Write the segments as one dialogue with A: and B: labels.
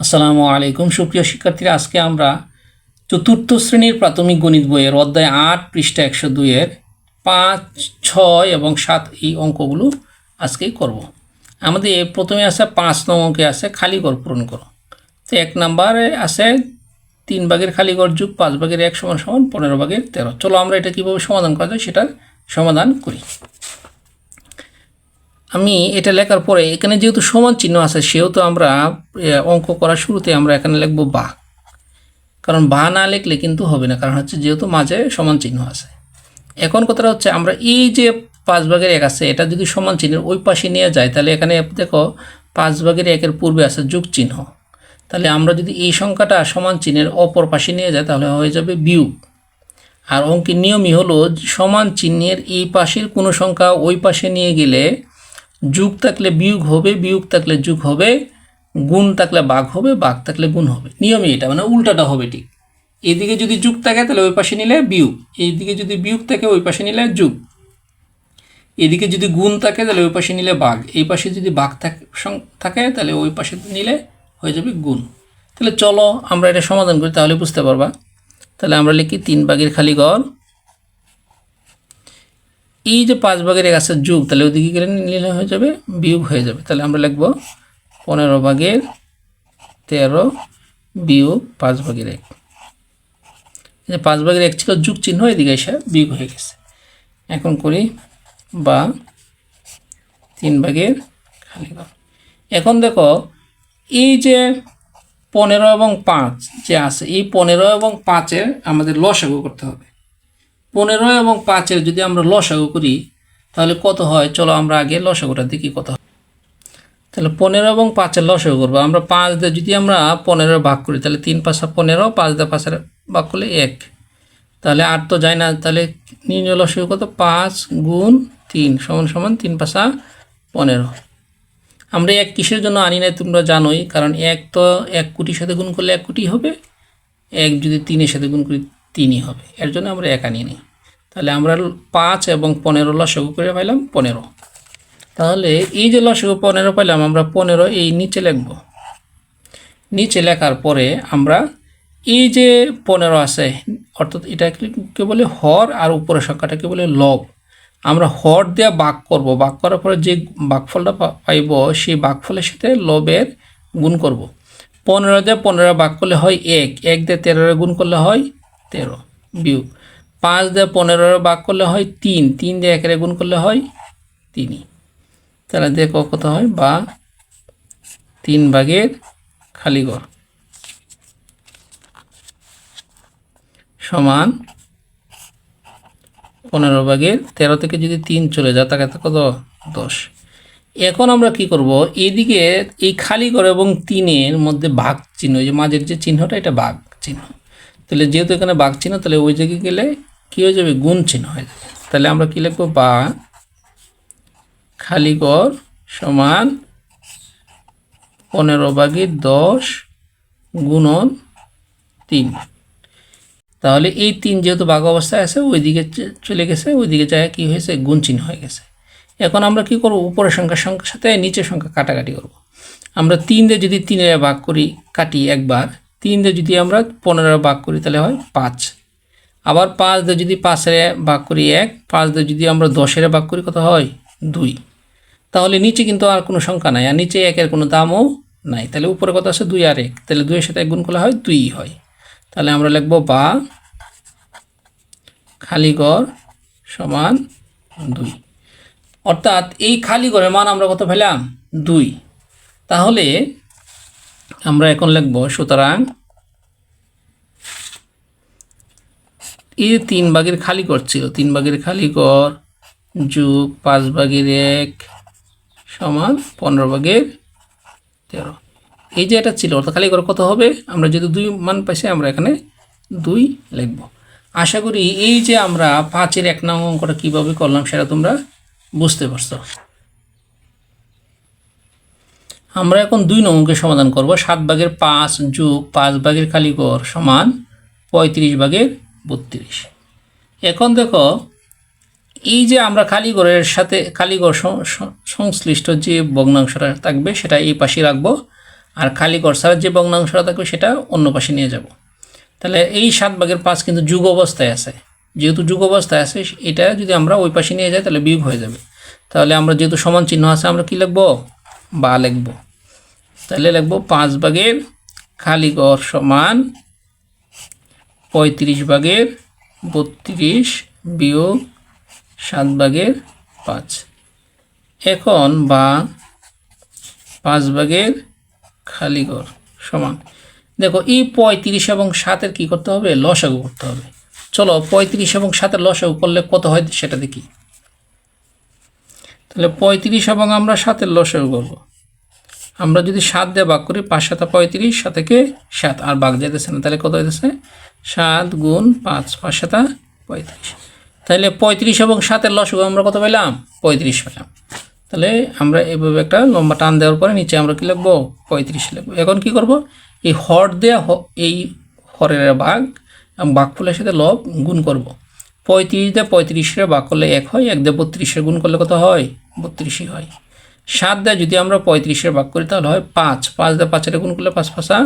A: আসসালামু আলাইকুম। সুপ্রিয় শিক্ষার্থীরা, আজকে আমরা চতুর্থ শ্রেণির প্রাথমিক গণিত বইয়ের অধ্যায় আট পৃষ্ঠা একশো দুইয়ের পাঁচ, ছয় এবং সাত এই অঙ্কগুলো আজকেই করব। আমাদের প্রথমে আছে পাঁচ নং অঙ্কে আছে খালিগড় পূরণ করো। তো এক নাম্বারে আছে তিন ভাগের খালিগড় যুগ পাঁচ ভাগের এক সমান সমান পনেরো ভাগের তেরো। চলো আমরা এটা কীভাবে সমাধান করা যায় সেটার সমাধান করি। আমি এটা লেখার পরে এখানে যেহেতু সমান চিহ্ন আছে, সেহেতু আমরা অঙ্ক করার শুরুতে আমরা এখানে লিখব বা। কারণ বা না লিখলে কিন্তু হবে না, কারণ হচ্ছে যেহেতু মাঝে সমান চিহ্ন আছে। এখন কথাটা হচ্ছে আমরা এই যে পাঁচ ভাগের এক আছে, এটা যদি সমান চিহ্নের ওই পাশে নিয়ে যায় তাহলে এখানে দেখো পাঁচ ভাগের একের পূর্বে আছে যুগ চিহ্ন। তাহলে আমরা যদি এই সংখ্যাটা সমান চিহ্নের অপর পাশে নিয়ে যাই, তাহলে হয়ে যাবে বিয়োগ। আর অঙ্কের নিয়মই হলো সমান চিহ্নের এই পাশের কোনো সংখ্যা ওই পাশে নিয়ে গেলে যুগ থাকলে বিয়োগ হবে, বিয়োগ থাকলে যুগ হবে, গুণ থাকলে বাঘ হবে, বাঘ থাকলে গুণ হবে। নিয়মই এটা মানে উল্টাটা হবে ঠিক। এদিকে যদি যুগ থাকে তাহলে ওই পাশে নিলে বিয়োগ, এইদিকে যদি বিয়োগ থাকে ওই পাশে নিলে যুগ। এদিকে যদি গুণ থাকে তাহলে ওই পাশে নিলে বাঘ, এই পাশে যদি বাঘ থাকে তাহলে ওই পাশে নিলে হয়ে যাবে গুণ। তাহলে চলো আমরা এটা সমাধান করি, তাহলে বুঝতে পারবা। তাহলে আমরা লিখি তিন বাঘের খালি ঘর এই যে পাঁচ ভাগের এক আছে যোগ, তাহলে ওদিকে গেলে নিলে হয়ে যাবে, বিয়োগ হয়ে যাবে। তাহলে আমরা লিখব পনেরো ভাগের তেরো বিয়োগ পাঁচ ভাগের এক। যে পাঁচ ভাগের এক ছিল যুগ চিহ্ন, এদিকে এসে বিয়োগ হয়ে গেছে। এখন করি বা তিন ভাগের খালি এখন দেখো, এই যে পনেরো এবং পাঁচ যে আছে, এই পনেরো এবং পাঁচের আমাদের লসাগু করতে হবে। পনেরো এবং পাঁচের যদি আমরা লসাগু করি, তাহলে কত হয়? চলো আমরা আগে লসাগুটা দেখি কত হয় তাহলে পনেরো এবং পাঁচের লসাগু করব। আমরা পাঁচ দিয়ে যদি আমরা পনেরো ভাগ করি, তাহলে তিন পাঁচা পনেরো, পাঁচ দিয়ে পাঁচের ভাগ করলে এক। তাহলে আট তো যায় না, তাহলে নির্ণয় লসাগু কত? পাঁচ গুণ তিন, সমান সমান তিন পাঁচা পনেরো। আমরা এক কিসের জন্য আনি নাই তোমরা জানোই, কারণ এক তো এক কোটির সাথে গুণ করলে এক কোটি হবে, এক যদি তিনের সাথে গুণ করি তিনই হবে। এর জন্য আমরা একা আনি নিই। তাহলে আমরা পাঁচ এবং পনেরো লসগু করে পাইলাম পনেরো। তাহলে এই যে লসগু পনেরো পাইলাম, আমরা পনেরো এই নিচে লিখব। নিচে লেখার পরে আমরা এই যে পনেরো আছে, অর্থাৎ এটাকে বলে হর আর উপরের সংখ্যাটাকে বলে লব। আমরা হর দিয়ে বাক করব। বাক করার পরে যে বাকফলটা পাইব, সেই বাকফলের সাথে লবের গুণ করব। পনেরো দিয়ে পনেরো বাক করলে হয় এক। এক দিয়ে তেরোরে গুণ করলে হয় তেরো। বিয়োগ পাঁচ দিয়ে পনেরো বাক করলে হয় তিন। তিন দিয়ে একের গুণ করলে হয় তিনই তাহলে দেখো কত হয়? বা তিন ভাগের খালি ঘর সমান পনেরো ভাগের তেরো থেকে যদি তিন চলে যায়, তাকে কত? দশ। এখন আমরা কি করব? এইদিকে এই খালি ঘর এবং তিনের মধ্যে ভাগ চিহ্ন, এই যে মাঝের যে চিহ্নটা, এটা ভাগ চিহ্ন। তাহলে যেহেতু এখানে বাঘ চিহ্ন, তাহলে ওই জায়গায় গেলে কী হয়ে যাবে? গুণ চিহ্ন হয়ে যাবে। তাহলে আমরা কী লিখব? বা খালি ঘর সমান পনেরো ভাগের দশ গুণন তিন। তাহলে এই তিন যেহেতু বাঘ অবস্থায় আছে, ওইদিকে চ- চলে গেছে, ওইদিকে যায় কি হয়েছে? গুণ চিহ্ন হয়ে গেছে। এখন আমরা কি করব? উপরের সংখ্যার সংখ্যার সাথে নিচের সংখ্যা কাটাকাটি করব। আমরা তিন দিয়ে যদি তিনের ভাগ করি, কাটি একবার তিন দিয়ে যদি আমরা পনেরো ভাগ করি, তাহলে হয় পাঁচ। আবার পাঁচ দিয়ে যদি পাঁচের ভাগ করি এক, পাঁচ দিয়ে যদি আমরা দশের ভাগ করি, কত হয়? দুই। তাহলে নিচে কিন্তু আর কোনো সংখ্যা নাই, আর নিচে একের কোনো দামও নাই। তাহলে উপরে কত আছে? দুই আর এক। তাহলে দুইয়ের সাথে এক গুণ করলে হয় দুই হয়। তাহলে আমরা লিখব বা খালি ঘর সমান দুই। অর্থাৎ এই খালি ঘরের মান আমরা কত পেলাম? দুই। তাহলে আমরা এখন লিখব, সুতরাং এই যে তিন ভাগের খালি ঘর ছিল। তিন ভাগের খালি কর যুগ পাঁচ ভাগের এক সমান পনেরো ভাগের তেরো। এই যে এটা ছিল, অর্থাৎ খালি ঘর কত হবে? আমরা যদি দুই মান পাইছি, আমরা এখানে দুই লিখব। আশা করি এই যে আমরা পাঁচের এক নং অঙ্কটা কীভাবে করলাম, সেটা তোমরা বুঝতে পারছ। আমরা এখন দুই নং অঙ্কের সমাধান করব। সাত ভাগের পাঁচ যোগ পাঁচ ভাগের খালি ঘর সমান পঁয়ত্রিশ ভাগের বত্রিশ। এখন দেখো, এই যে আমরা কালীগড়ের সাথে, কালীগড় সং- সংশ্লিষ্ট যে ভগ্নাংশটা থাকবে, সেটা এই পাশে রাখব। আর ঘর ছাড়া যে ভগ্নাংশটা থাকবে, সেটা অন্য পাশে নিয়ে যাব। তাহলে এই সাত ভাগের পাঁচ কিন্তু যুগ অবস্থায় আছে। যেহেতু যুগ অবস্থায় আছে, এটা যদি আমরা ওই পাশে নিয়ে যাই, তাহলে বিয়োগ হয়ে যাবে। তাহলে আমরা যেহেতু সমান চিহ্ন আছে, আমরা কি লিখব? বা লিখব। তাহলে লিখব পাঁচ ভাগের খালি ঘর সমান পঁয়ত্রিশ ভাগের বত্রিশ বিয়োগ সাত ভাগের পাঁচ। এখন বা পাঁচ ভাগের খালি ঘর সমান। দেখো এই পঁয়ত্রিশ এবং সাতের কি করতে হবে? লসাগু করতে হবে। চলো পঁয়ত্রিশ এবং সাতের লসাগু করলে কত হয় সেটা দেখি। তাহলে পঁয়ত্রিশ এবং আমরা সাতের লসাগু করব আমরা যদি সাত দিয়ে ভাগ করি, পাঁচ সাথে পঁয়ত্রিশ সাথেকে সাত। আর ভাগ যেতেছে না, তাহলে কত হইতেছে? সাত গুণ পাঁচ পাঁচ সাথে পঁয়ত্রিশ। তাহলে পঁয়ত্রিশ এবং সাতের লসগু আমরা কত পেলাম? পঁয়ত্রিশ পেলাম। তাহলে আমরা এভাবে একটা লম্বা টান দেওয়ার পরে নিচে আমরা কি লিখব? পঁয়ত্রিশ লিখব। এখন কি করব? এই হর দেওয়া হ- এই হরের ভাগ এবং ভাগফলের সাথে লব গুণ করব। পঁয়ত্রিশ দিয়ে পঁয়ত্রিশের ভাগ করলে এক হয়, এক দিয়ে বত্রিশের গুণ করলে কত হয়? বত্রিশই হয়। সাত দিয়ে যদি আমরা পঁয়ত্রিশের ভাগ করি তাহলে হয় পাঁচ। পাঁচ দিয়ে পাঁচের গুণ করলে পাঁচ পাঁচা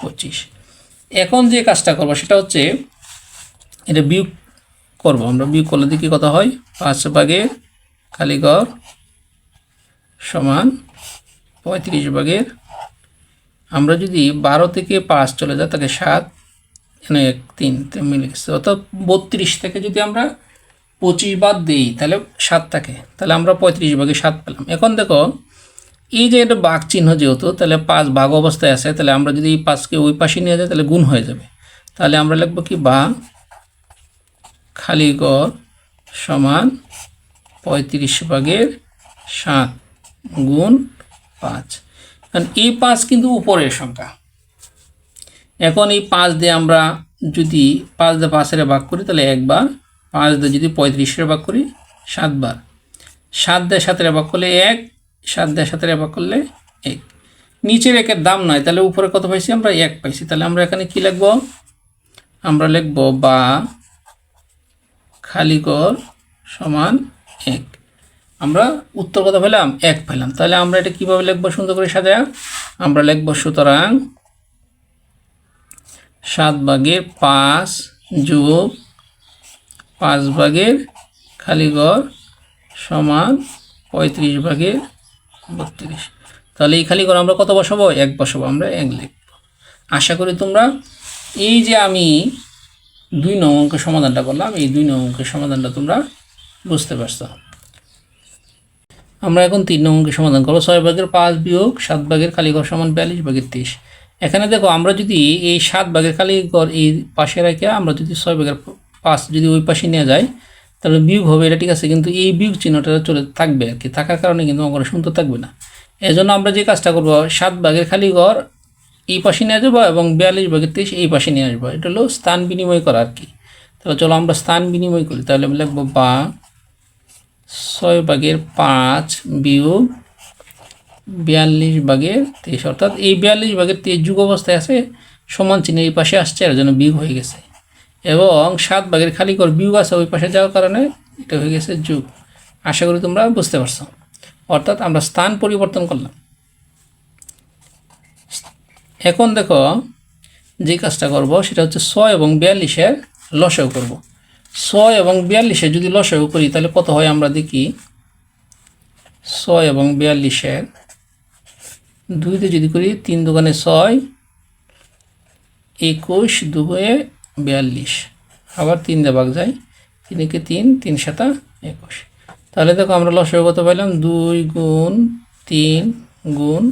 A: পঁচিশ। এখন যে কাজটা করব সেটা হচ্ছে এটা বিয়োগ করব। আমরা বিয়োগ করলে দেখি কত হয়? পাঁচ ভাগের খালিগড় সমান পঁয়ত্রিশ ভাগের। আমরা যদি বারো থেকে পাঁচ চলে যায় তাকে সাত এখানে এক তিন মিলে গেছে। অর্থাৎ বত্রিশ থেকে যদি আমরা পঁচিশ বাদ দিই, তাহলে সাত থাকে। তাহলে আমরা পঁয়ত্রিশ ভাগে সাত পেলাম। এখন দেখো, এই যে এটা বাঘ চিহ্ন যেহেতু, তাহলে পাঁচ ভাগ অবস্থায় আছে, তাহলে আমরা যদি এই পাঁচকে ওই পাশে নিয়ে যাই, তাহলে গুণ হয়ে যাবে। তাহলে আমরা লিখব কি? বা খালি গড় সমান পঁয়ত্রিশ ভাগের সাত গুণ পাঁচ। কারণ এই পাঁচ কিন্তু উপরের সংখ্যা। এখন এই পাঁচ দিয়ে আমরা যদি পাঁচ দিয়ে পাঁচের ভাগ করি, তাহলে একবার পাঁচ দিয়ে যদি পঁয়ত্রিশের ভাগ করি, সাতবার। সাত দিয়ে সাতের ভাগ করলে এক, সাত দিয়ে সাতের ভাগ করলে এক। নিচের একের দাম নয়, তাহলে উপরে কত পাইছি আমরা? এক পাইছি। তাহলে আমরা এখানে কি লিখব? আমরা লিখব বা খালি সমান এক। আমরা উত্তর কথা পেলাম? এক পেলাম। তাহলে আমরা এটা কীভাবে লিখব সুন্দর করে সাজা আমরা লিখব সুতরাং সাত ভাগের পাঁচ যোগ পাঁচ ভাগের খালি ঘর সমান পঁয়ত্রিশ ভাগের বত্রিশ। তাহলে এই খালি ঘর আমরা কত বসাবো? এক বসাবো, আমরা এক লিখব। আশা করি তোমরা এই যে আমি দুই নং অঙ্কের সমাধানটা করলাম, এই দুই নং অঙ্কের সমাধানটা তোমরা বুঝতে পারছ। আমরা এখন তিন নং অঙ্কের সমাধান করব। ছয় ভাগের পাঁচ বিয়োগ সাত ভাগের কালীঘর সমান বিয়াল্লিশ ভাগের তেইশ এখানে দেখো, আমরা যদি এই সাত ভাগের কালীঘর এই পাশে রেখে আমরা যদি ছয় ভাগের পাঁচ যদি ওই পাশে নিয়ে যাই, তাহলে বিয়োগ হবে, এটা ঠিক আছে, কিন্তু এই বিয়োগ চিহ্নটা চলে থাকবে আর কি। থাকার কারণে কিন্তু অঙ্কটা সুন্দর থাকবে না। এজন্য আমরা যে কাজটা করব, সাত ভাগের খালি ঘর এই পাশে নিয়ে যাব এবং বিয়াল্লিশ ভাগের তেইশ এই পাশে নিয়ে আসব। এটা হলো স্থান বিনিময় করা আর কি। তাহলে চলো আমরা স্থান বিনিময় করি, তাহলে আমি লিখব বা, ছয় ভাগের পাঁচ বিয়োগ বিয়াল্লিশ ভাগের তেইশ, অর্থাৎ এই বিয়াল্লিশ ভাগের তেইশ যুগ অবস্থায় আছে, সমান চিহ্ন এই পাশে আসছে এর জন্য বিয়োগ হয়ে গেছে। এবং সাত ভাগের খালি কর বিয়োগ আছে ওই পাশে যাওয়ার কারণে এটা হয়ে গেছে যুগ। আশা করি তোমরা বুঝতে পারছ। অর্থাৎ আমরা স্থান পরিবর্তন করলাম। এখন দেখো, যে কাজটা করব সেটা হচ্ছে ছয় এবং বিয়াল্লিশের লসেও করব। ছয় এবং বিয়াল্লিশে যদি লসেও করি, তাহলে কত হয় আমরা দেখি? ছয় এবং বিয়াল্লিশের দুইতে যদি করি তিন দোকানে ছয়, একুশ দুয়ে বিয়াল্লিশ। আবার তিন দিয়ে ভাগ যায়, তিনকে তিন তিন সাতা একুশ। তাহলে দেখো আমরা লসেও কত পাইলাম? দুই গুণ তিন গুণ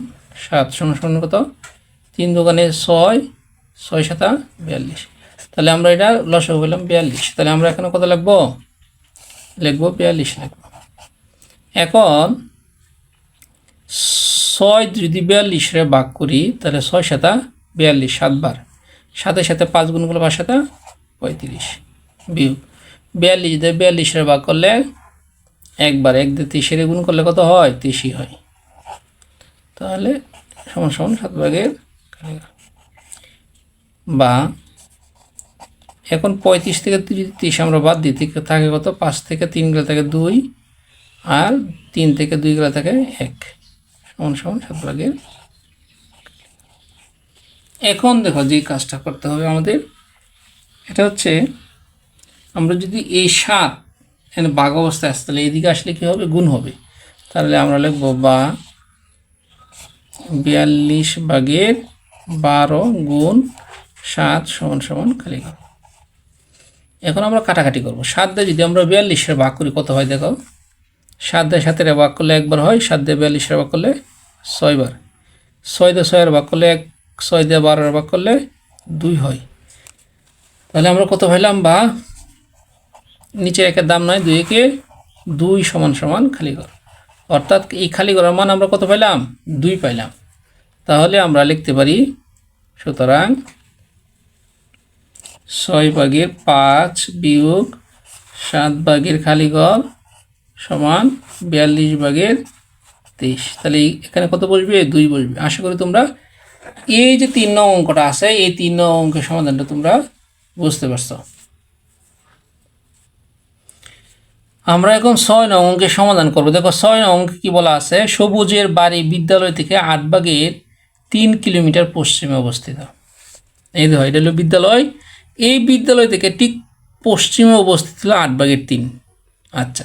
A: সাত সমান সমান কত? তিন দোকানে ছয় ছয় সাতা বিয়াল্লিশ। তাহলে আমরা এটা লসেও পেলাম বিয়াল্লিশ। তাহলে আমরা এখানে কত লিখব? লিখব বিয়াল্লিশ লিখব। এখন ছয় যদি বিয়াল্লিশে ভাগ করি, তাহলে ছয় সাতা বিয়াল্লিশ সাতবার সাথে সাথে পাঁচ গুণ করলে পাঁচ সাতা পঁয়ত্রিশ বিয়োগ। বিয়াল্লিশ দিয়ে বিয়াল্লিশে ভাগ করলে একবার এক দিয়ে তিরিশের গুণ করলে কত হয়? তিরিশই হয়। তাহলে সমান সমান সাত ভাগের বা এখন পঁয়ত্রিশ থেকে তিরিশ আমরা বাদ দিই থাকে কত? পাঁচ থেকে তিন গেলে থাকে দুই, আর তিন থেকে দুই গেলে থাকে এক। সমান সমান সাত ভাগের। এখন দেখো যে কাজটা করতে হবে আমাদের, এটা হচ্ছে আমরা যদি এই সাত এখানে বাঘ অবস্থায় আসতে তাহলে এদিকে আসলে কী হবে? গুণ হবে। তাহলে আমরা লিখব বা বিয়াল্লিশ বাঘের বারো গুণ সাত সমান সমান খালি এখন আমরা কাটাকাটি করব। সাত দিয়ে যদি আমরা বিয়াল্লিশের ভাগ করি, কত হয় দেখো? সাত দিয়ে সাতের ভাগ করলে একবার হয় সাত দিয়ে বিয়াল্লিশের ভাগ করলে ছয়বার। ছয় দিয়ে ছয়ের ভাগ করলে এক ছয় দিয়ে বারোর ভাগ করলে দুই হয়। তাহলে আমরা কত পাইলাম? বা নিচের একের দাম নয়, দুই একে দুই সমান সমান খালি ঘর। অর্থাৎ এই খালি ঘরের মান আমরা কত পাইলাম? দুই পাইলাম। তাহলে আমরা লিখতে পারি, সুতরাং ছয় ভাগের পাঁচ বিয়োগ সাত ভাগের খালি ঘর সমান বিয়াল্লিশ ভাগের তেইশ। তাহলে এখানে কত বসবে? দুই বসবে। আশা করি তোমরা এই যে তিন নং অঙ্কটা আছে, এই তিন নং অঙ্কের সমাধানটা তোমরা বুঝতে পারছ। আমরা এখন ছয় নং অঙ্কের সমাধান করব। দেখো ছয় নং অঙ্কে কি বলা আছে? সবুজের বাড়ি বিদ্যালয় থেকে আট ভাগের তিন কিলোমিটার পশ্চিমে অবস্থিত। এই দেখো, এটা হলো বিদ্যালয়। এই বিদ্যালয় থেকে ঠিক পশ্চিমে অবস্থিত হলো আট ভাগের তিন। আচ্ছা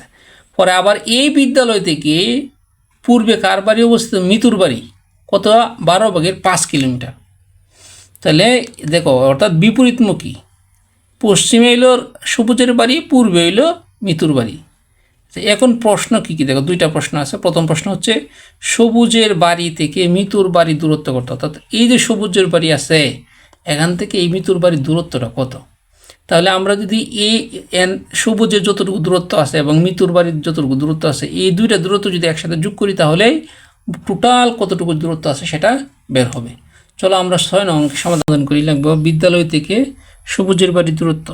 A: পরে আবার এই বিদ্যালয় থেকে পূর্বে কার বাড়ি অবস্থিত? মিতুর বাড়ি। কত? বারো ভাগের পাঁচ কিলোমিটার। তাহলে দেখো, অর্থাৎ বিপরীতমুখী। পশ্চিমে এলো সবুজের বাড়ি, পূর্বে এলো মিতুর বাড়ি। এখন প্রশ্ন কী কী? দেখো, দুইটা প্রশ্ন আছে। প্রথম প্রশ্ন হচ্ছে, সবুজের বাড়ি থেকে মিতুর বাড়ি দূরত্ব কত? অর্থাৎ এই যে সবুজের বাড়ি আছে, এখান থেকে এই মিতুর বাড়ির দূরত্বটা কত? তাহলে আমরা যদি এ, এন, সবুজের যতটুকু দূরত্ব আছে এবং মিতুর বাড়ির যতটুকু দূরত্ব আছে, এই দুইটা দূরত্ব যদি একসাথে যোগ করি তাহলে টোটাল কতটুকু দূরত্ব আছে সেটা বের হবে। চলো আমরা ছয় নং সমাধান করি লাগবো বিদ্যালয় থেকে সবুজের বাড়ির দূরত্ব।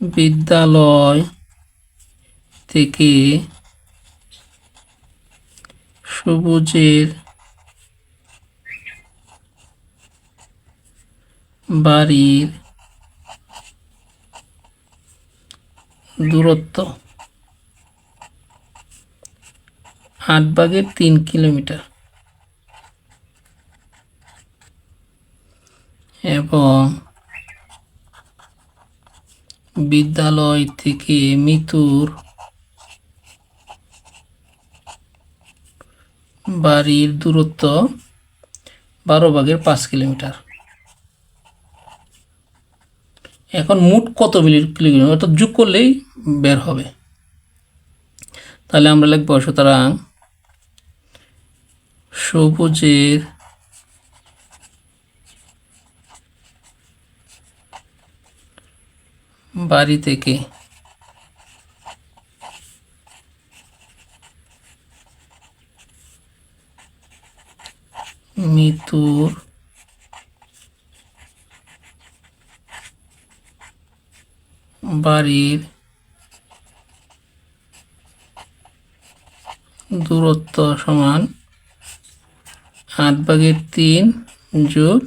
A: বিদ্যালয় থেকে সবুজের বাড়ির দূরত্ব আট ভাগের তিন কিলোমিটার। এবং বিদ্যালয় থেকে মিতুর বাড়ির দূরত্ব বারো ভাগের পাঁচ কিলোমিটার। এখন মোট কত মিলি কিলোমিটার অর্থাৎ যোগ করলেই বের হবে। তাহলে আমরা লিখব সুতরাং সবুজের বাড়ি থেকে মিতুর বাড়ির দূরত্ব সমান আট ভাগের তিন যোগ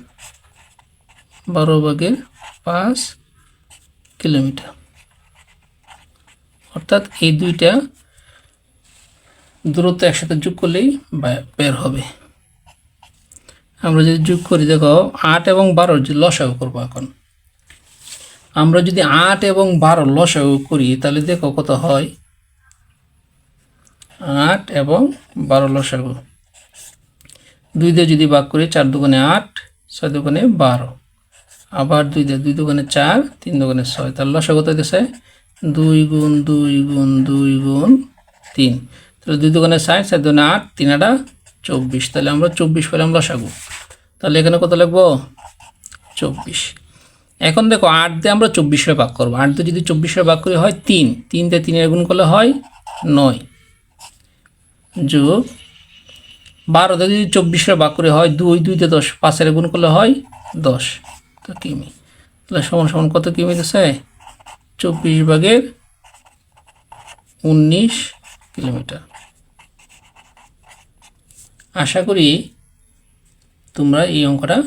A: বারো ভাগের পাঁচ কিলোমিটার। অর্থাৎ এই দুইটা দূরত্ব একসাথে যোগ করলেই বের হবে। আমরা যদি যোগ করি, দেখো, আট এবং বারোর যে লসাগু করব এখন। আমরা যদি আট এবং বারো লসাগু করি, তাহলে দেখো কত হয়? আট এবং বারো লসাগু। দুই দিয়ে যদি ভাগ করি, চার দোকানে আট, ছয় দোকানে বারো। আবার দুই দিয়ে দুই দোকানে চার, তিন দোকানে ছয়। তাহলে লসাগু কত হইতেছে? দুই গুণ দুই গুণ দুই গুণ তিন। তাহলে দুই দোকানে ষাট, চার দোকানে আট, তিন আটা চব্বিশ। তাহলে আমরা চব্বিশ পেলাম লসাগু। তাহলে এখানে কত লাগবো চব্বিশ। এখন দেখো আট দিয়ে আমরা চব্বিশে ভাগ করব। আট দিয়ে যদি চব্বিশে ভাগ করি হয় তিন। তিন দিয়ে তিনের গুণ করলে হয় নয়। যোগ বারো দিয়ে যদি চব্বিশে ভাগ করে হয় দুই। দুইতে দশ। পাঁচের গুণ করলে হয় দশ। তো কিমি। তাহলে সমান সমান কত কিমি দিছে? চব্বিশ ভাগের উনিশ কিলোমিটার। আশা করি তোমরা এই অঙ্কটা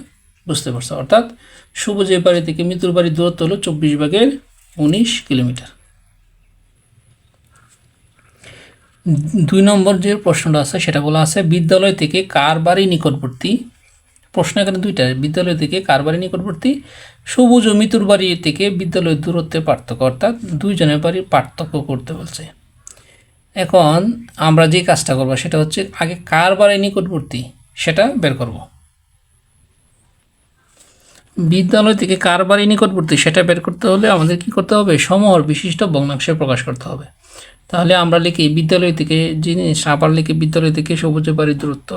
A: বুঝতে পারছ? অর্থাৎ সবুজের বাড়ি থেকে মৃত্যুর বাড়ির দূরত্ব হলো চব্বিশ ভাগের উনিশ কিলোমিটার। দুই নম্বর যে প্রশ্নটা আছে, সেটা বলা আছে, বিদ্যালয় থেকে কার বাড়ি নিকটবর্তী? প্রশ্ন এখানে দুইটা, বিদ্যালয় থেকে কার বাড়ি নিকটবর্তী? সবুজ ও মিতুর বাড়ি থেকে বিদ্যালয়ের দূরত্বের পার্থক্য, অর্থাৎ দুইজনের বাড়ির পার্থক্য করতে বলছে। এখন আমরা যে কাজটা করব, সেটা হচ্ছে আগে কার বাড়ি নিকটবর্তী, সেটা বের করব। বিদ্যালয় থেকে কার বাড়ি নিকটবর্তী, সেটা বের করতে হলে আমাদের কি করতে হবে? সমহর বিশিষ্ট ভগ্নাংশে প্রকাশ করতে হবে। তাহলে আমরা লিখি, বিদ্যালয় থেকে জিনিস আবার লিখি বিদ্যালয় থেকে সবুজের বাড়ির দূরত্ব,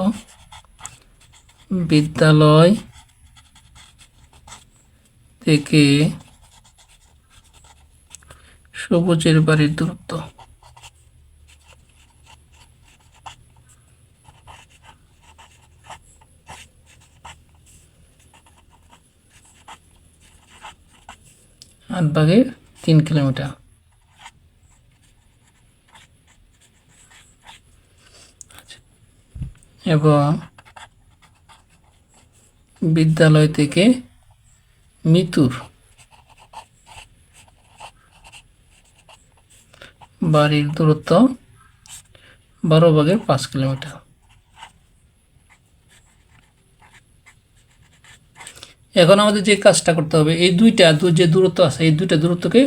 A: বিদ্যালয় থেকে সবুজের বাড়ির দূরত্ব। আট ভাগের তিন কিলোমিটার। এবং বিদ্যালয় থেকে মিতুর বাড়ির দূরত্ব বারো ভাগের পাঁচ কিলোমিটার। এখন আমাদের যে কাজটা করতে হবে, এই দুইটা যে দূরত্ব আছে, এই দুইটা দূরত্বকে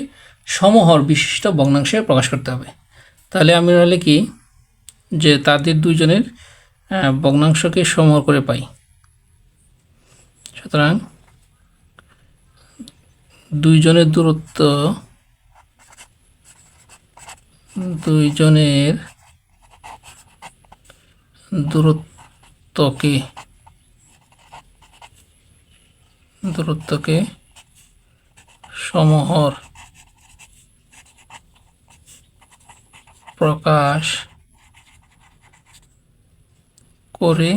A: সমহর বিশিষ্ট ভগ্নাংশে প্রকাশ করতে হবে। তাহলে আমি লিখি যে তাদের দুইজনের ভগ্নাংশকে সমহর করে পাই। সুতরাং দুইজনের দূরত্ব, দুইজনের দূরত্বকে দূরত্বকে সমহর প্রকাশ করে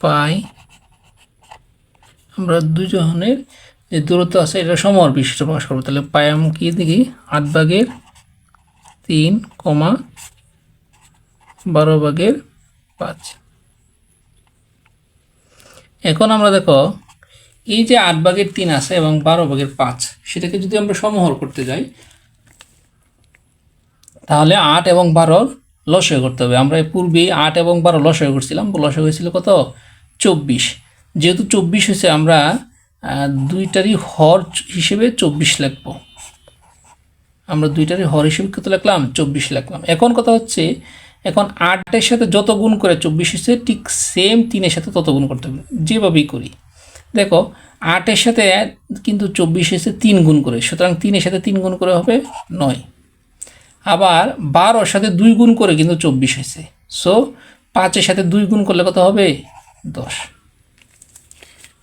A: পাই। আমরা দুজনের যে দূরত্ব আছে, এটা সমর বিশিষ্ট প্রকাশ করব। তাহলে পায়াম কি দেখি? আট ভাগের তিন, কমা বারো ভাগের পাঁচ। এখন আমরা দেখো, এই যে আট ভাগের তিন আছে এবং বারো ভাগের পাঁচ, সেটাকে যদি আমরা সমহর করতে যাই, তাহলে আট এবং বারোর লসয় করতে হবে। আমরা পূর্বে আট এবং বারো লসয় করছিলাম, লসয় হয়েছিল কত? চব্বিশ। যেহেতু চব্বিশ হয়েছে, আমরা দুইটারই হর হিসেবে চব্বিশ লিখব। আমরা দুইটারই হর হিসেবে কত লিখলাম? চব্বিশ লিখলাম। এখন কথা হচ্ছে এখন আটের সাথে যত গুণ করে চব্বিশ হচ্ছে ঠিক সেম তিনের সাথে তত গুণ করতে হবে। যেভাবেই করি। দেখো, আটের সাথে কিন্তু চব্বিশ এসে তিন গুণ করে। সুতরাং তিনের সাথে তিন গুণ করে হবে নয়। আবার বারোর সাথে দুই গুণ করে কিন্তু চব্বিশ হয়েছে। সো পাঁচের সাথে দুই গুণ করলে কত হবে? দশ।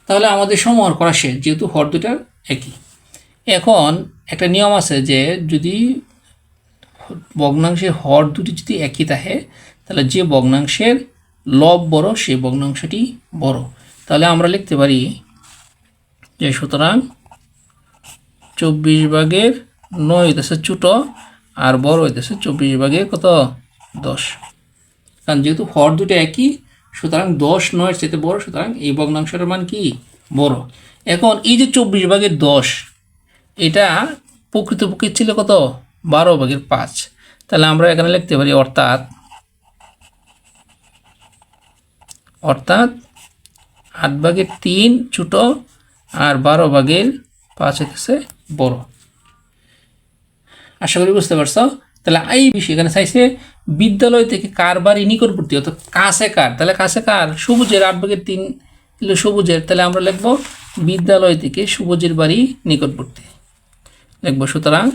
A: তাহলে আমাদের সমহর করা শেষ, যেহেতু হর দুটার একই। এখন একটা নিয়ম আছে যে যদি ভগ্নাংশের হর দুটি যদি একই থাকে, তাহলে যে ভগ্নাংশের লব বড়, সেই ভগ্নাংশটি বড়। তাহলে আমরা লিখতে পারি যে সুতরাং চব্বিশ ভাগের নয় হইতেছে ছোটো আর বড় হইতেছে চব্বিশ ভাগের কত? দশ। কারণ যেহেতু হর দুটো একই, সুতরাং দশ নয়ের চেয়ে বড়, সুতরাং এই ভগ্নাংশটার মান কি? বড়। এখন এই যে চব্বিশ ভাগের দশ, এটা প্রকৃতপক্ষে ছিল কত? বারো ভাগের পাঁচ। তাহলে আমরা এখানে লিখতে পারি, অর্থাৎ অর্থাৎ আট ভাগের তিন ছোটো আর বারো ভাগের পাঁচ হইতেছে বড়। আশা করি বুঝতে পারছ? তাহলে এই বিষয় এখানে চাইছে, বিদ্যালয় থেকে কার বাড়ি নিকটবর্তী? অর্থাৎ কাছে কার? তাহলে কাছে কার? সবুজের আট ভাগের তিন সবুজের, তাহলে আমরা লিখব, বিদ্যালয় থেকে সবুজের বাড়ি নিকটবর্তী। লিখব সুতরাং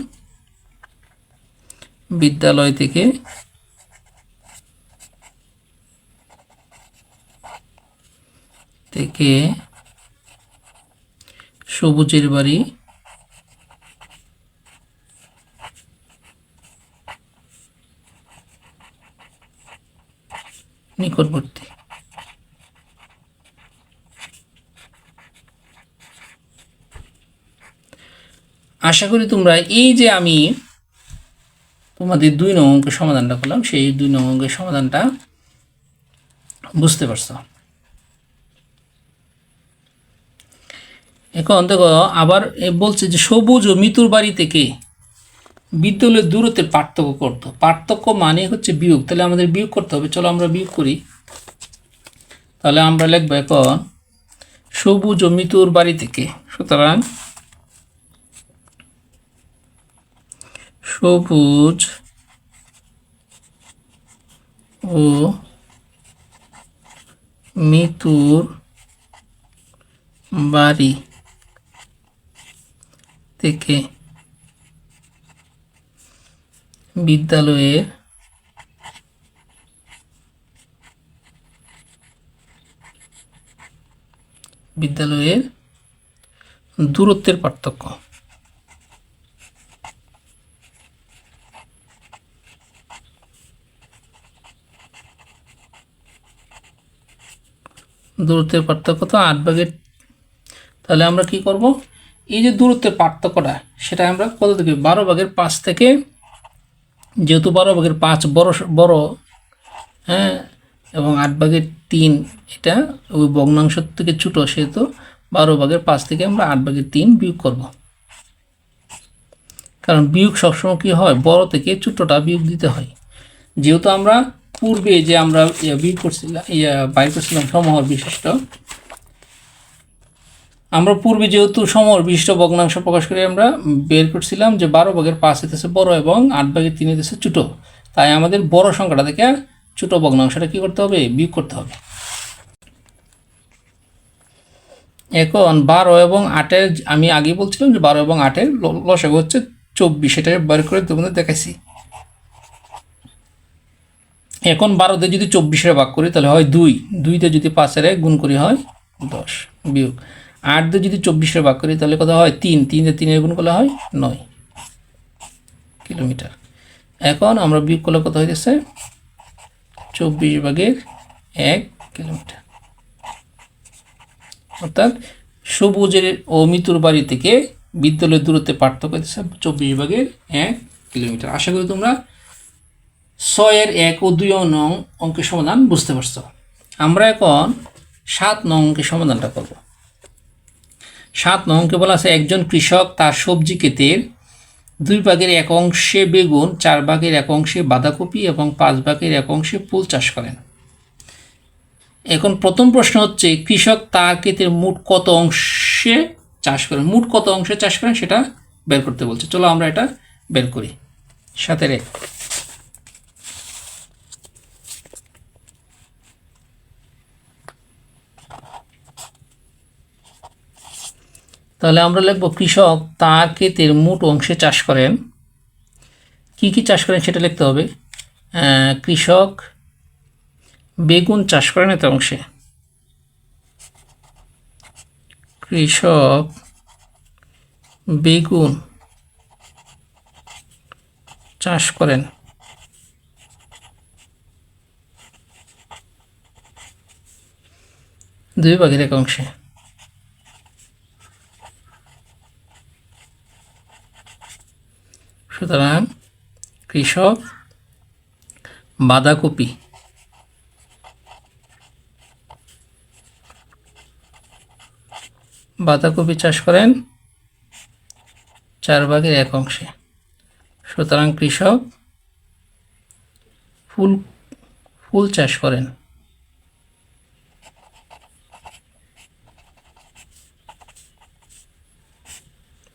A: বিদ্যালয় থেকে থেকে সবুজের বাড়ি নিকটবর্তী। আশা করি তোমরা এই যে আমি তোমাদের দুই নং অঙ্কের সমাধানটা করলাম, সেই দুই নং অঙ্কের সমাধানটা বুঝতে পারছ? এখন দেখো, আবার বলছে যে সবুজ ও মিতুর বাড়ি থেকে বিদ্যালয়ের দূরত্বের পার্থক্য করতো। পার্থক্য মানে হচ্ছে বিয়োগ। তাহলে আমাদের বিয়োগ করতে হবে। চলো আমরা বিয়োগ করি। তাহলে আমরা লিখব এখন সবুজ ও মিতুর বাড়ি থেকে, সুতরাং সবুজ ও মিতুর বাড়ি থেকে বিদ্যালয়ের বিদ্যালয়ের দূরত্বের পার্থক্য। দূরত্বের পার্থক্য তো আট ভাগের। তাহলে আমরা কি করব? এই যে দূরত্বের পার্থক্যটা, সেটা আমরা কত থেকে? বারো ভাগের পাঁচ থেকে, যেহেতু বারো ভাগের পাঁচ বড় বড় হ্যাঁ এবং আট ভাগের তিন, এটা ওই ভগ্নাংশ থেকে ছোটো, সেহেতু বারো ভাগের পাঁচ থেকে আমরা আট ভাগের তিন বিয়োগ করব। কারণ বিয়োগ সবসময় কী হয়? বড় থেকে ছোটোটা বিয়োগ দিতে হয়। যেহেতু আমরা পূর্বে যে আমরা বিয়োগ করছিলাম, ইয়া বাইর করছিলাম সমহর বিশিষ্ট, আমরা পূর্বে যেহেতু সমর বিশিষ্ট ভগ্নাংশ প্রকাশ করে আমরা বের করছিলাম যে বারো ভাগের পাঁচ হইতেছে বড় এবং আট ভাগের তিন হইতেছে ছোটো। তাই আমাদের বড় সংখ্যাটা থেকে ছোটো ভগ্নাংশটা কী করতে হবে? বিয়োগ করতে হবে। এখন বারো এবং আটের, আমি আগে বলছিলাম যে বারো এবং আটের লসাগু হচ্ছে চব্বিশ এটা বের করে তোমাদের দেখাইছি। এখন বারোতে যদি চব্বিশের ভাগ করি, তাহলে হয় দুই। দুইতে যদি পাঁচের এক গুণ করি হয় দশ বিয়োগ। আট দিয়ে যদি চব্বিশের ভাগ করি, তাহলে কত হয় তিন। তিন তিনের গুণ করলে হয় নয় কিলোমিটার। এখন আমরা বিয়োগ করলে কত হইতেছে? চব্বিশ ভাগের এক কিলোমিটার। অর্থাৎ সবুজের ও মৃত্যুর বাড়ি থেকে বিদ্যালয়ের দূরত্বে পার্থক্য হইতেছে চব্বিশ ভাগের এক কিলোমিটার। আশা করি তোমরা ছয়ের এক ও দুই নং অঙ্কের সমাধান বুঝতে পারছ। আমরা এখন সাত নং অঙ্কের সমাধানটা করব। সাত নং অঙ্কে বলা আছে, একজন কৃষক তার সবজি ক্ষেতের দুই ভাগের এক অংশে বেগুন, চার ভাগের এক অংশে বাঁধাকপি এবং পাঁচ ভাগের এক অংশে ফুল চাষ করেন। এখন প্রথম প্রশ্ন হচ্ছে, কৃষক তার ক্ষেতের মোট কত অংশে চাষ করেন? মোট কত অংশে চাষ করেন সেটা বের করতে বলছে। চলো আমরা এটা বের করি। সাতের এক। তাহলে আমরা লিখব, কৃষক তার ক্ষেতের মোট অংশে চাষ করেন। কি কি চাষ করেন সেটা লিখতে হবে। কৃষক বেগুন চাষ করেন এত অংশে। কৃষক বেগুন চাষ করেন। দুই ভাগের এক অংশে। সুতরাং কৃষক বাঁধাকপি। বাঁধাকপি চাষ করেন চার ভাগের এক অংশে। সুতরাং কৃষক ফুল ফুল চাষ করেন।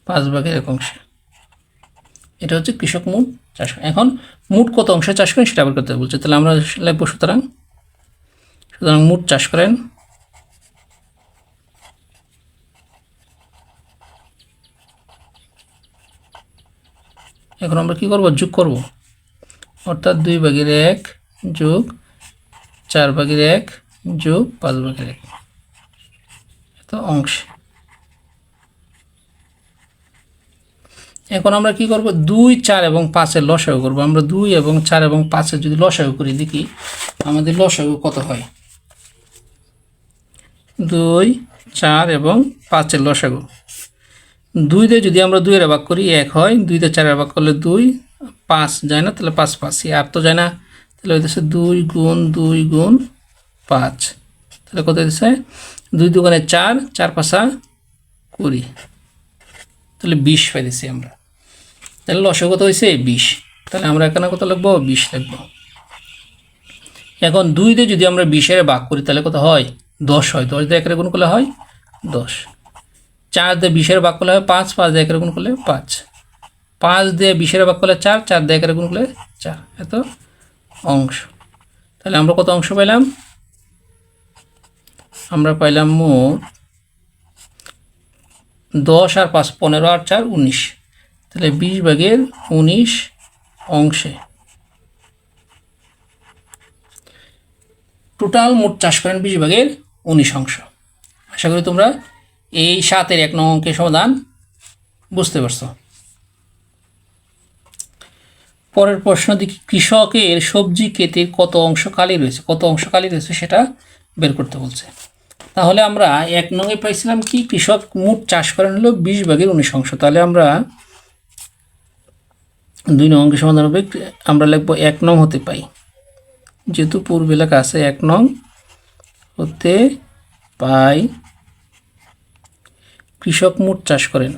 A: পাঁচ ভাগের এক অংশে। এটা হচ্ছে কৃষক মোট চাষ। এখন মোট কত অংশে চাষ করেন সেটা আবার করতে বলছে, তাহলে আমরা লিখব, সুতরাং সুতরাং মোট চাষ করেন। এখন আমরা কি করব? যোগ করব। অর্থাৎ দুই ভাগের এক যোগ চার ভাগের এক যোগ পাঁচ ভাগের এক। এত অংশ। এখন আমরা কি করব? দুই, চার এবং পাঁচের লসাগু করব। আমরা দুই এবং চার এবং পাঁচের যদি লসাগু করি, দেখি আমাদের লসাগু কত হয়? দুই, চার এবং পাঁচের লসাগু। দুই দিয়ে যদি আমরা দুইয়ের ভাগ করি, এক হয়। দুই দিয়ে চারের ভাগ করলে দুই, পাঁচ যায় না? তাহলে পাঁচ পাঁচ। এই আর তো যায় না। তাহলে হইতেছে দুই গুণ দুই গুণ পাঁচ। তাহলে কত হইতেছে দুই দোকানে চার চার পাঁচা কুড়ি। তাহলে বিশ পাইতেছি আমরা। তাহলে লসে কত হয়েছে বিশ। তাহলে আমরা এখানে কত লিখব? বিশ লিখব। এখন দুই দিয়ে যদি আমরা বিশের ভাগ করি, তাহলে কত হয়? দশ হয়। দশ দিয়ে একের গুণ করলে হয় দশ। চার দিয়ে বিশের ভাগ করলে হয় পাঁচ পাঁচ দিয়ে একের গুণ করলে পাঁচ। পাঁচ দিয়ে বিশের ভাগ করলে চার চার দিয়ে একের গুণ করলে চার। এত অংশ। তাহলে আমরা কত অংশ পাইলাম? আমরা পাইলাম মোট দশ আর পাঁচ, পনেরো আর চার, উনিশ। তাহলে বিশ ভাগের উনিশ অংশে। টোটাল মোট চাষ করেন বিশ ভাগের উনিশ অংশ। আশা করি তোমরা এই সাতের এক নং অঙ্কের সমাধান বুঝতে পারছ। পরের প্রশ্ন দেখি, কৃষকের সবজি ক্ষেতের কত অংশ খালি রয়েছে? কত অংশ খালি রয়েছে সেটা বের করতে বলছে। তাহলে আমরা এক নঙে পাইছিলাম কি? কৃষক মোট চাষ করেন হলো বিশ ভাগের উনিশ অংশ। তাহলে আমরা দুই নং অঙ্কের সমাধান হবে। আমরা লিখব এক নং হতে পাই। যেহেতু পূর্ব এলাকা আছে, এক নং হতে পাই কৃষক মোট চাষ করেন।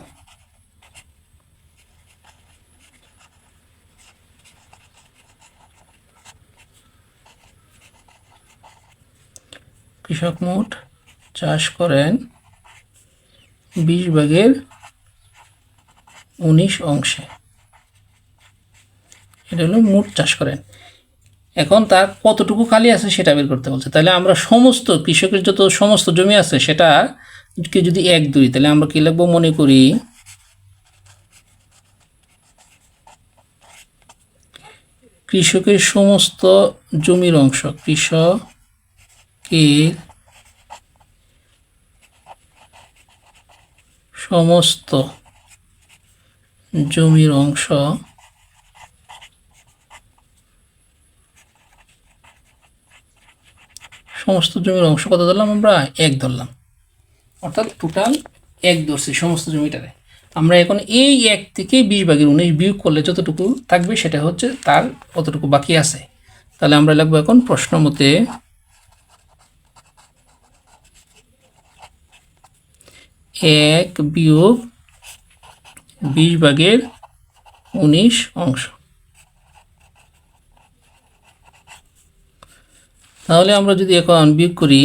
A: কৃষক মোট চাষ করেন বিশ ভাগের উনিশ অংশে। এটা হলো মোট চাষ করেন। এখন তার কতটুকু খালি আছে সেটা বের করতে বলছে। তাহলে আমরা সমস্ত কৃষকের যত সমস্ত জমি আছে সেটা কে যদি এক দুই, তাহলে আমরা কি লিখব? মনে করি কৃষকের সমস্ত জমির অংশ কৃষকের সমস্ত জমির অংশ সমস্ত জমির অংশ কত ধরলাম আমরা? এক ধরলাম। অর্থাৎ টোটাল এক ধরছি সমস্ত জমিটারে। আমরা এখন এই এক থেকে বিশ ভাগের উনিশ বিয়োগ করলে যতটুকু থাকবে সেটা হচ্ছে তার কতটুকু বাকি আছে। তাহলে আমরা লাগবো এখন প্রশ্ন মতে এক বিয়োগ বিশ ভাগের উনিশ অংশ। তাহলে আমরা যদি এখন বিয়োগ করি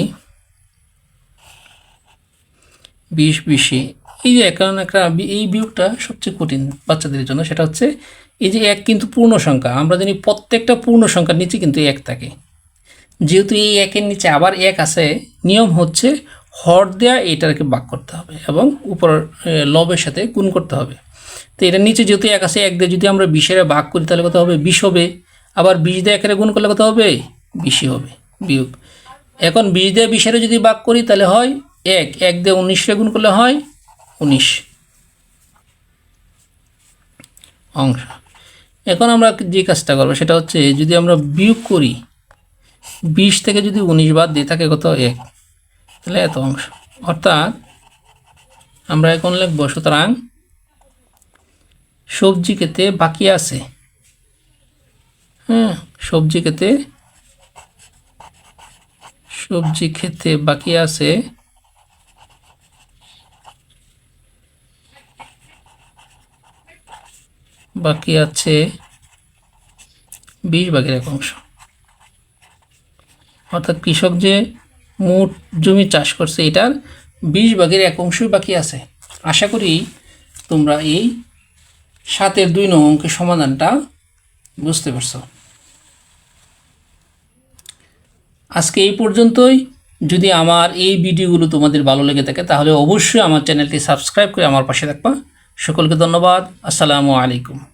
A: বিশ বিশে, এই যে এখন একটা এই বিয়োগটা সবচেয়ে কঠিন বাচ্চাদের জন্য, সেটা হচ্ছে এই যে এক কিন্তু পূর্ণ সংখ্যা, আমরা জানি প্রত্যেকটা পূর্ণ সংখ্যার নিচে কিন্তু এক থাকে। যেহেতু এই একের নিচে আবার এক আছে, নিয়ম হচ্ছে হর দেয়া এটাকে ভাগ করতে হবে এবং উপর লবের সাথে গুণ করতে হবে। তো এটার নিচে যেহেতু এক আছে, এক দিয়ে যদি আমরা বিশের ভাগ করি, তাহলে কত হবে? বিশ হবে। আবার বিশ দিয়ে একের গুণ করলে কত হবে? বিশই হবে বিয়োগ। এখন বিশ দিয়ে বিশের যদি ভাগ করি, তাহলে হয় এক। এক দিয়ে উনিশে গুণ করলে হয় উনিশ। অংশ। এখন আমরা যে কাজটা করব, সেটা হচ্ছে যদি আমরা বিয়োগ করি, বিশ থেকে যদি উনিশ বাদ দিই থাকে কত? এক। তাহলে এত অংশ। অর্থাৎ আমরা এখন লিখব, সুতরাং সবজি খেতে বাকি আছে। হ্যাঁ সবজি খেতে সবজি খেতে বাকি আছে। বাকি আছে বিশ ভাগের এক অংশ। অর্থাৎ কৃষক যে মোট জমি চাষ করছে এটার বিশ ভাগের এক অংশই বাকি আছে। আশা করি তোমরা এই সাতের দুই নং অঙ্কের সমাধানটা বুঝতে পারছ। আজকে এই পর্যন্তই। যদি আমার এই ভিডিওগুলো তোমাদের ভালো লেগে থাকে, তাহলে অবশ্যই আমার চ্যানেলটি সাবস্ক্রাইব করে আমার পাশে থাকবা। সকলকে ধন্যবাদ। আসসালামু আলাইকুম।